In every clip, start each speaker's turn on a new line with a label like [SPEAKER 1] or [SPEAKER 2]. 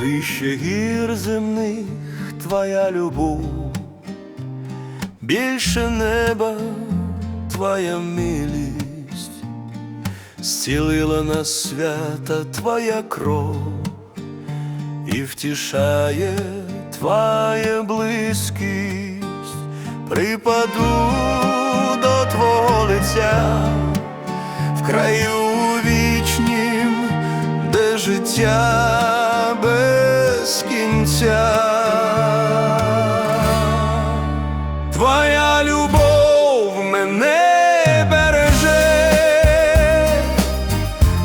[SPEAKER 1] Вище гір земних твоя любов, більше неба твоя милість, зцілила нас свята твоя кров. І втішає твоя близькість, припаду до твого лиця. В краю вічнім, де життя без кінця. Твоя любов мене береже,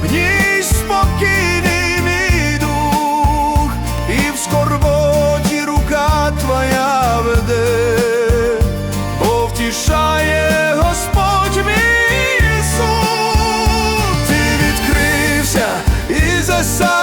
[SPEAKER 1] в ній спокійний мій дух, і в скорботі рука твоя веде, бо втішає Господь мій Ісус. Ти відкрився і засяяв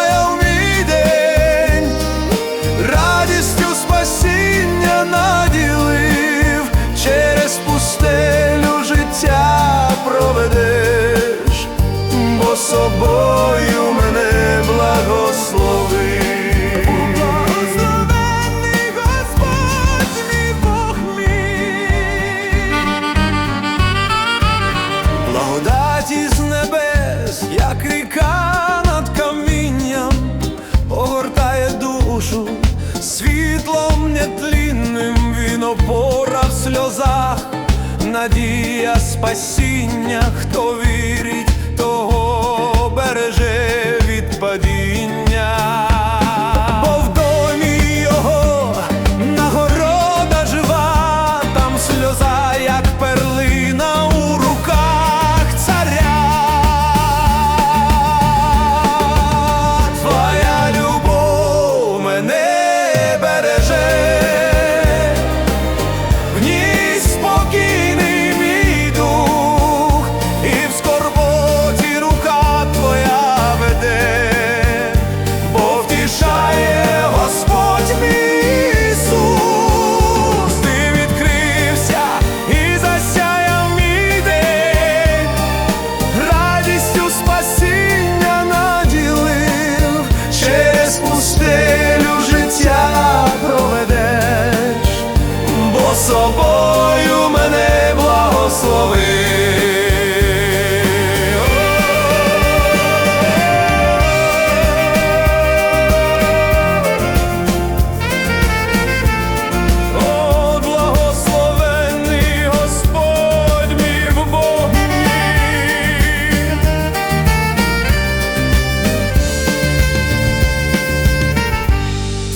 [SPEAKER 1] опора в сльозах, надія спасіння, хто вірить, собою мене мій.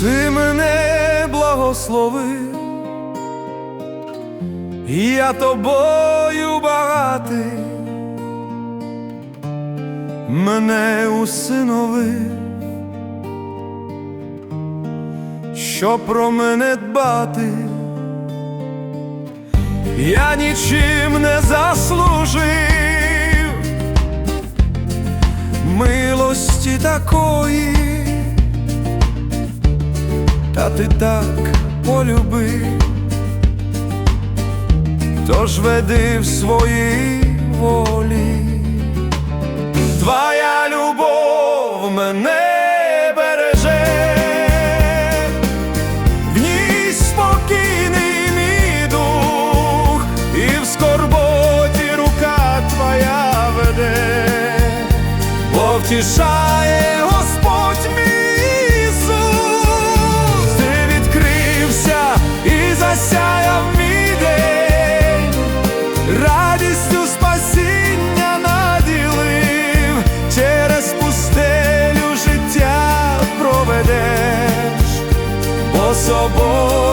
[SPEAKER 1] Ти мене благословив, і я тобою багатий, мене усиновив, що про мене дбати, я нічим не заслужив. Милості такої. Та ти так полюбив, тож веди в своїй волі, твоя любов мене береже, в спокійний дух, і в скорботі рука твоя веде, бо собою